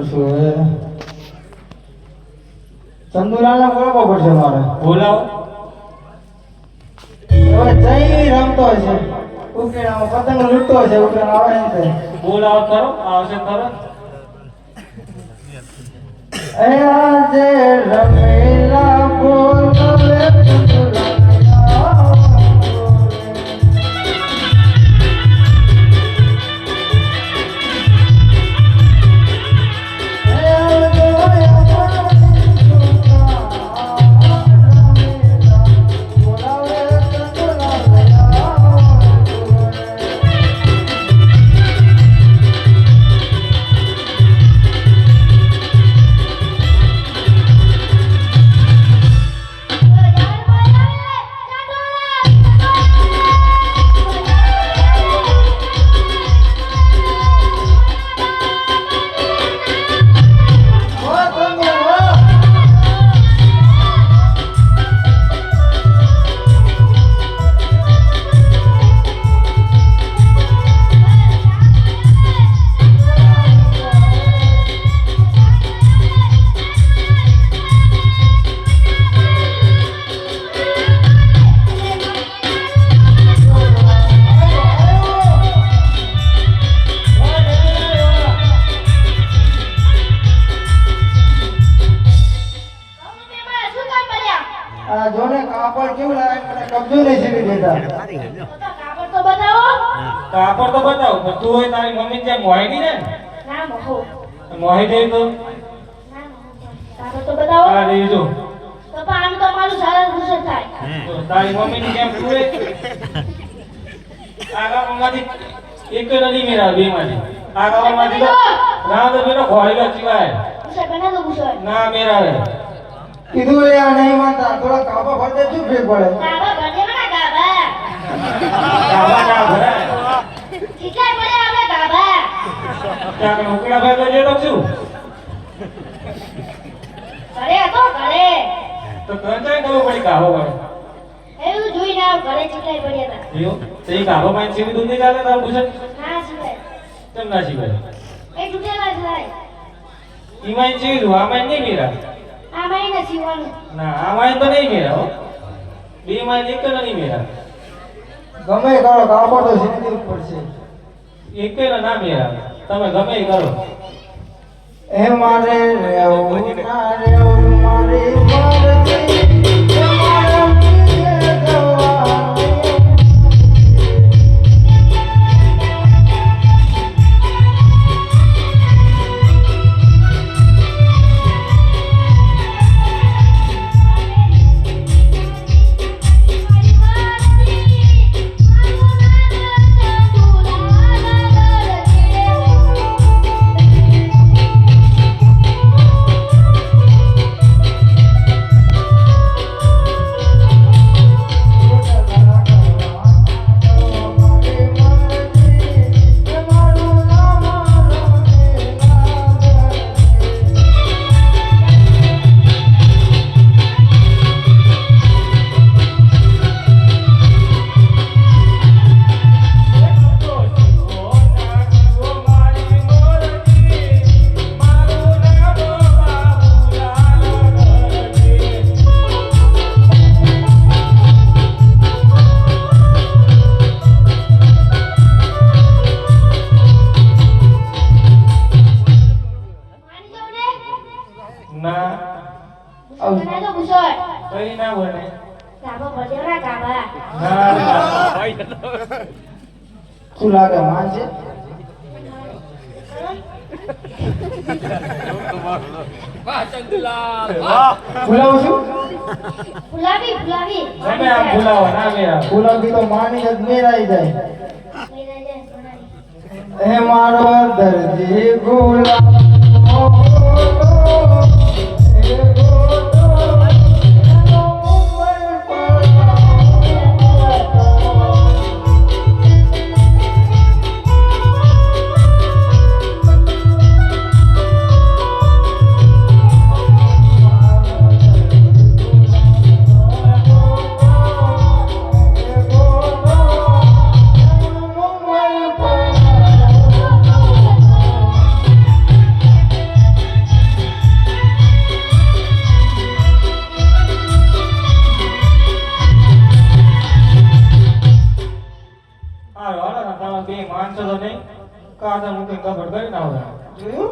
કરશું હવે. ચંદુલાલને બોલાવવો પડશે મારે. બોલાવો. જઈ રમતો હશે ઉકેડામાં પતંગ લૂંટતો હશે ઉકેડા આવે ને બોલાવો કરો. આવશે કરો. એ આજે રમેલા કાપડ કેવું લાગે? મને કબજો નહીં સીવી દેતા કાપડ તો બતાવો પણ તું હોય તારી મમ્મી ત્યાં મોહિની ને? મોહી. દે તો? આ રહી જો તો તારી મમ્મી ની જેમ તું હોય? આ એક નથી મેરા બે માંથી આ ગામમાંથી તો ના તો બેનો સિવાય. ના મેરા કીધું એ આ નહીં માનતા. થોડા શું ફેર પડે? ગાવા ના ભરાય ત્યાં ઉકળા ભાઈ તો છું. તો પડી એવું જોઈને આવ ઘરે ચીકાઈ પડ્યા હતા. એવું? તો એ કાહો ભાઈ સીવી દૂધ નહીં ચાલે તારું પૂછે ના શીખાય. કેમ ના શીખાય? એ તૂટેલા જ ઈમાઈ દઉં આમાં નહીં મેરા આ મહિને સીવાનું ના આમાં તો નહીં મેરા હો. બે માં એક નહીં મેળા. ગમે કરો કાપડ તો જ પડશે. એક ના મેરા તમે ગમે કરો. એ મારે રહેવું ના રહેવું મારી ના. કઈ ના બને. ના ના. શું લાગે માન છે? ગુલાબી ના તો માની જ મેરાઈ જાય. હે મારો દરજી ગુલાબ બે માણસો તો નહીં કાદર મૂકે કબડ કરી ના હોય. જોયું?